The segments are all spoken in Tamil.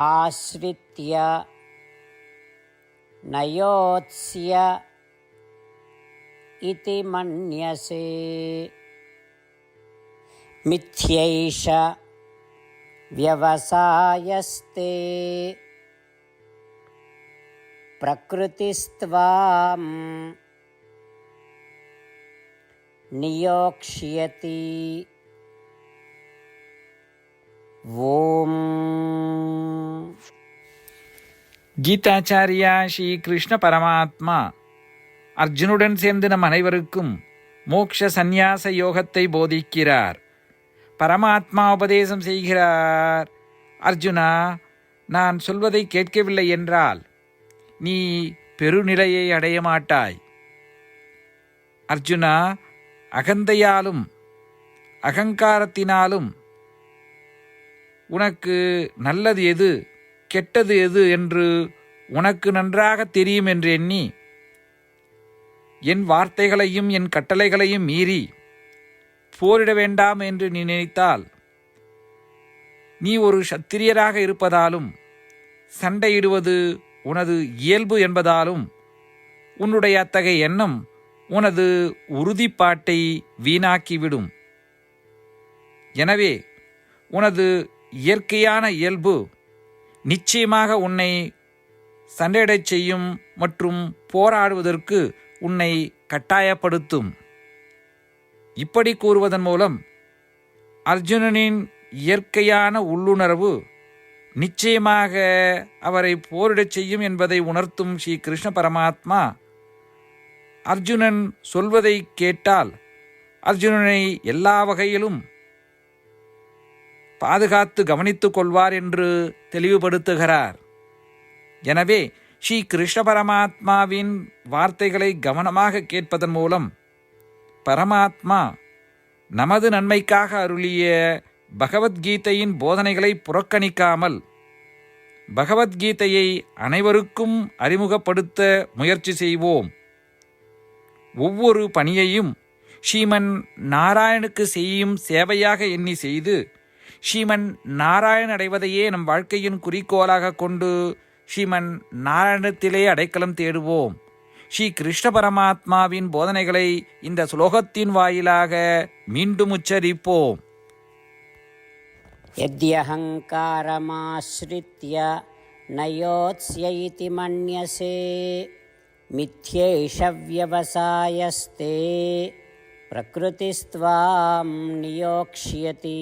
आश्रित्य न योत्स्य इति मन्यसे। मिथ्यैष व्यवसायस्ते। प्रकृतिस्त्वां नियोक्ष्यति। ஓம். கீதாச்சாரியா ஸ்ரீ கிருஷ்ண பரமாத்மா அர்ஜுனுடன் சேர்ந்து நம் அனைவருக்கும் மோக்ஷ சந்நியாச யோகத்தை போதிக்கிறார். பரமாத்மா உபதேசம் செய்கிறார். அர்ஜுனா நான் சொல்வதை கேட்கவில்லை என்றால் நீ பெருநிலையை அடைய மாட்டாய். அர்ஜுனா அகந்தையாலும் அகங்காரத்தினாலும் உனக்கு நல்லது எது கெட்டது எது என்று உனக்கு நன்றாக தெரியும் என்று எண்ணி என் வார்த்தைகளையும் என் கட்டளைகளையும் மீறி போரிட வேண்டாம் என்று நீ நினைத்தால் நீ ஒரு சத்திரியராக இருப்பதாலும் சண்டையிடுவது உனது இயல்பு என்பதாலும் உன்னுடைய அத்தகைய எண்ணம் உனது உறுதிப்பாட்டை வீணாக்கிவிடும். எனவே உனது இயற்கையான இயல்பு நிச்சயமாக உன்னை சண்டையிடச் செய்யும் மற்றும் போராடுவதற்கு உன்னை கட்டாயப்படுத்தும். இப்படி கூறுவதன் மூலம் அர்ஜுனனின் இயற்கையான உள்ளுணர்வு நிச்சயமாக அவரை போரிடச் செய்யும் என்பதை உணர்த்தும் ஸ்ரீ கிருஷ்ண பரமாத்மா அர்ஜுனன் சொல்வதை கேட்டால் அர்ஜுனனை எல்லா வகையிலும் பாதுகாத்து கவனித்துக் கொள்வார் என்று தெளிவுபடுத்துகிறார். எனவே ஸ்ரீ கிருஷ்ண பரமாத்மாவின் வார்த்தைகளை கவனமாக கேட்பதன் மூலம் பரமாத்மா நமது நன்மைக்காக அருளிய பகவத்கீதையின் போதனைகளை புறக்கணிக்காமல் பகவத்கீதையை அனைவருக்கும் அறிமுகப்படுத்த முயற்சி செய்வோம். ஒவ்வொரு பணியையும் ஸ்ரீமன் நாராயணுக்கு செய்யும் சேவையாக எண்ணி செய்து ஸ்ரீமன் நாராயண் அடைவதையே நம் வாழ்க்கையின் குறிக்கோளாக கொண்டு ஸ்ரீமன் நாராயணத்திலே அடைக்கலம் தேடுவோம் ஸ்ரீ கிருஷ்ண பரமாத்மாவின் போதனைகளை இந்த ஸ்லோகத்தின் வாயிலாக மீண்டும் உச்சரிப்போம் यद्यहङ्कारमाश्रित्य न योत्स्य इति मन्यसे मिथ्यैष व्यवसायस्ते प्रकृतिस्त्वां नियोक्ष्यति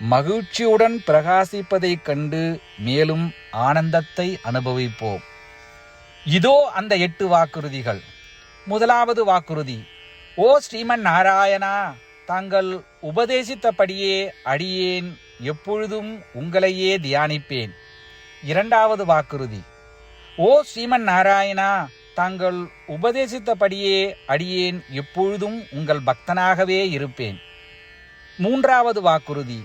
மகிழ்ச்சியுடன் பிரகாசிப்பதைக் கண்டு மேலும் ஆனந்தத்தை அனுபவிப்போம். இதோ அந்த எட்டு வாக்குறுதிகள். முதலாவது வாக்குறுதி. ஓ ஸ்ரீமன் நாராயணா தாங்கள் உபதேசித்தபடியே அடியேன் எப்பொழுதும் உங்களையே தியானிப்பேன். இரண்டாவது வாக்குறுதி. ஓ ஸ்ரீமன் நாராயணா தாங்கள் உபதேசித்தபடியே அடியேன் எப்பொழுதும் உங்கள் பக்தனாகவே இருப்பேன். மூன்றாவது வாக்குறுதி.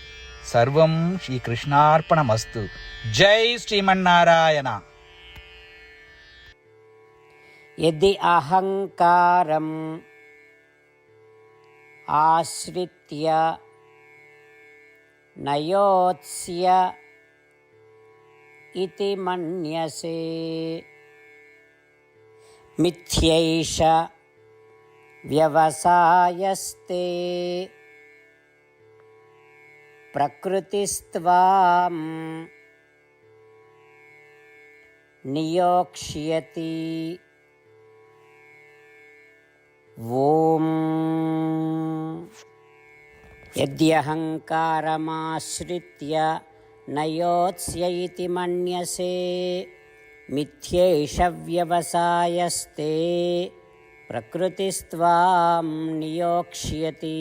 సర్వం శ్రీకృష్ణార్పణమస్తు జై శ్రీమన్నారాయణ यदि अहङ्कारम् आश्रित्य नयोत्स्य इति मन्यसे मिथ्यैष व्यवसायस्ते प्रकृतिस्त्वां नियोक्ष्यति। ॐ यद्यहङ्कारमाश्रित्य न योत्स्य इति मन्यसे मिथ्यैष व्यवसायस्ते प्रकृतिस्त्वां नियोक्ष्यति।